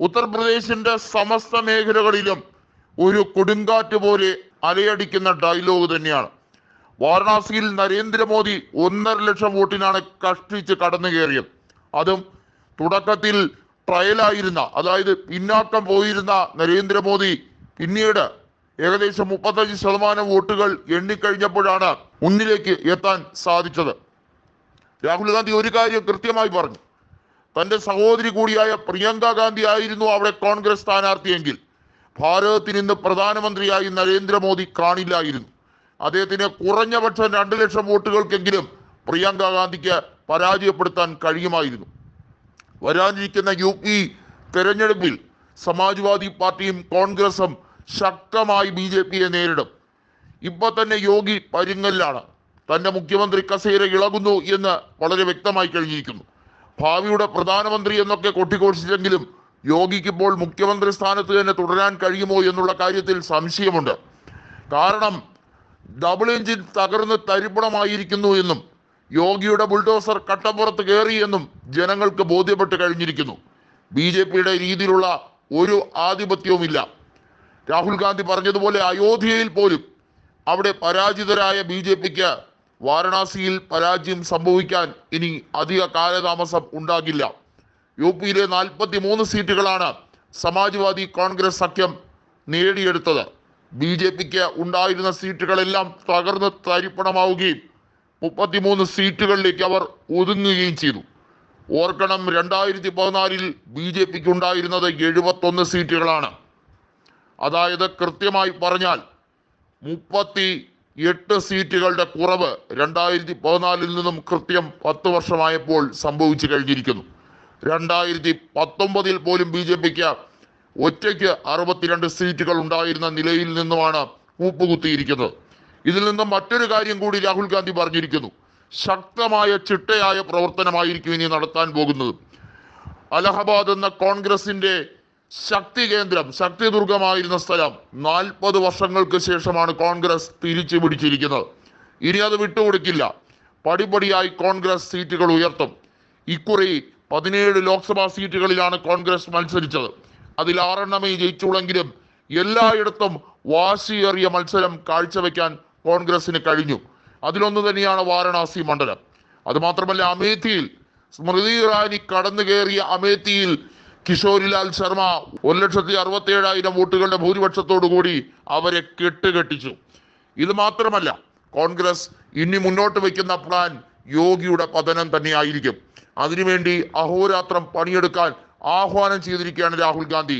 ഉത്തർപ്രദേശിന്റെ സമസ്ത മേഖലകളിലും ഒരു കൊടുങ്കാറ്റ് പോലെ അലയടിക്കുന്ന ഡയലോഗ് തന്നെയാണ്. വാരണാസിയിൽ നരേന്ദ്രമോദി ഒന്നര ലക്ഷം വോട്ടിനാണ് കഷ്ടിച്ച് കടന്നു കയറിയത്. അതും തുടക്കത്തിൽ ട്രയലായിരുന്ന അതായത് പിന്നാക്കം പോയിരുന്ന നരേന്ദ്രമോദി പിന്നീട് ഏകദേശം മുപ്പത്തഞ്ച് ശതമാനം വോട്ടുകൾ എണ്ണിക്കഴിഞ്ഞപ്പോഴാണ് മുന്നിലേക്ക് എത്താൻ സാധിച്ചത്. രാഹുൽ ഗാന്ധി ഒരു കാര്യം കൃത്യമായി പറഞ്ഞു. തന്റെ സഹോദരി കൂടിയായ പ്രിയങ്ക ഗാന്ധി ആയിരുന്നു അവിടെ കോൺഗ്രസ് സ്ഥാനാർത്ഥിയെങ്കിൽ. ഭാരതത്തിന് ഇന്ന് പ്രധാനമന്ത്രിയായി നരേന്ദ്രമോദി കാണില്ലായിരുന്നു. അദ്ദേഹത്തിന് കുറഞ്ഞ പക്ഷം രണ്ട് ലക്ഷം വോട്ടുകൾക്കെങ്കിലും പ്രിയങ്ക ഗാന്ധിക്ക് പരാജയപ്പെടുത്താൻ കഴിയുമായിരുന്നു. വരാനിരിക്കുന്ന യു പി തെരഞ്ഞെടുപ്പിൽ സമാജ്വാദി പാർട്ടിയും കോൺഗ്രസും ശക്തമായി ബി ജെ പിയെ നേരിടും. ഇപ്പൊ തന്നെ യോഗി പരിങ്ങലിലാണ്. തന്റെ മുഖ്യമന്ത്രി കസേര ഇളകുന്നു എന്ന് വളരെ വ്യക്തമായി കഴിഞ്ഞിരിക്കുന്നു. ഭാവിയുടെ പ്രധാനമന്ത്രി എന്നൊക്കെ കൊട്ടിഘോഷിച്ചെങ്കിലും യോഗിക്ക് ഇപ്പോൾ മുഖ്യമന്ത്രി സ്ഥാനത്ത് തന്നെ തുടരാൻ കഴിയുമോ എന്നുള്ള കാര്യത്തിൽ സംശയമുണ്ട്. കാരണം ഡബിൾ എഞ്ചിൻ തകർന്ന് തരിപ്പണമായിരിക്കുന്നു എന്നും യോഗിയുടെ ബുൾഡോസർ കട്ടപ്പുറത്ത് കയറി എന്നും ജനങ്ങൾക്ക് ബോധ്യപ്പെട്ട് കഴിഞ്ഞിരിക്കുന്നു. ബി ജെ പിയുടെ രീതിയിലുള്ള ഒരു ആധിപത്യവുമില്ല. രാഹുൽ ഗാന്ധി പറഞ്ഞതുപോലെ അയോധ്യയിൽ പോലും അവിടെ പരാജിതരായ ബി ജെ പിക്ക് വാരണാസിയിൽ പരാജയം സംഭവിക്കാൻ ഇനി അധിക കാലതാമസം ഉണ്ടാകില്ല. യു പിയിലെ നാൽപ്പത്തി മൂന്ന് സീറ്റുകളാണ് സമാജ്വാദി കോൺഗ്രസ് സഖ്യം നേടിയെടുത്തത്. ബി ജെ പിക്ക് ഉണ്ടായിരുന്ന സീറ്റുകളെല്ലാം തകർന്ന് തരിപ്പണമാവുകയും മുപ്പത്തിമൂന്ന് സീറ്റുകളിലേക്ക് അവർ ഒതുങ്ങുകയും ചെയ്തു. ഓർക്കണം രണ്ടായിരത്തി പതിനാലിൽ ബി ജെ പിക്ക് ഉണ്ടായിരുന്നത് എഴുപത്തൊന്ന് സീറ്റുകളാണ്. അതായത് കൃത്യമായി പറഞ്ഞാൽ മുപ്പത്തി എട്ട് സീറ്റുകളുടെ കുറവ് രണ്ടായിരത്തി പതിനാലിൽ നിന്നും കൃത്യം പത്ത് വർഷമായപ്പോൾ സംഭവിച്ചു കഴിഞ്ഞിരിക്കുന്നു. രണ്ടായിരത്തി പത്തൊമ്പതിൽ പോലും ബി ജെ പിക്ക് ഒറ്റയ്ക്ക് അറുപത്തിരണ്ട് സീറ്റുകൾ ഉണ്ടായിരുന്ന നിലയിൽ നിന്നുമാണ് കൂപ്പുകുത്തിയിരിക്കുന്നത്. ഇതിൽ നിന്നും മറ്റൊരു കാര്യം കൂടി രാഹുൽ ഗാന്ധി പറഞ്ഞിരിക്കുന്നു. ശക്തമായ ചിട്ടയായ പ്രവർത്തനമായിരിക്കും ഇനി നടത്താൻ പോകുന്നത്. അലഹബാദ് എന്ന കോൺഗ്രസിന്റെ ശക്തി കേന്ദ്രം ശക്തി ദുർഗമായിരുന്ന സ്ഥലം നാൽപ്പത് വർഷങ്ങൾക്ക് ശേഷമാണ് കോൺഗ്രസ് തിരിച്ചു പിടിച്ചിരിക്കുന്നത് ഇനി അത് വിട്ടുകൊടുക്കില്ല. പടിപടിയായി കോൺഗ്രസ് സീറ്റുകൾ ഉയർത്തും. ഇക്കുറി പതിനേഴ് ലോക്സഭാ സീറ്റുകളിലാണ് കോൺഗ്രസ് മത്സരിച്ചത്. അതിൽ ആറെണ്ണമേ ജയിച്ചുള്ളെങ്കിലും എല്ലായിടത്തും വാശിയേറിയ മത്സരം കാഴ്ചവെക്കാൻ കോൺഗ്രസിന് കഴിഞ്ഞു. അതിലൊന്നു തന്നെയാണ് വാരണാസി മണ്ഡലം. അതുമാത്രമല്ല അമേത്തിയിൽ സ്മൃതി ഇറാനി കടന്നു കയറിയ അമേഠിയിൽ കിഷോരിലാൽ ശർമ്മ ഒരു ലക്ഷത്തി അറുപത്തി ഏഴായിരം വോട്ടുകളുടെ ഭൂരിപക്ഷത്തോടു കൂടി അവരെ കെട്ടുകെട്ടിച്ചു. ഇത് മാത്രമല്ല കോൺഗ്രസ് ഇനി മുന്നോട്ട് വയ്ക്കുന്ന പ്ലാൻ യോഗിയുടെ പതനം തന്നെയായിരിക്കും. അതിനുവേണ്ടി അഹോരാത്രം പണിയെടുക്കാൻ ആഹ്വാനം ചെയ്തിരിക്കുകയാണ് രാഹുൽ ഗാന്ധി.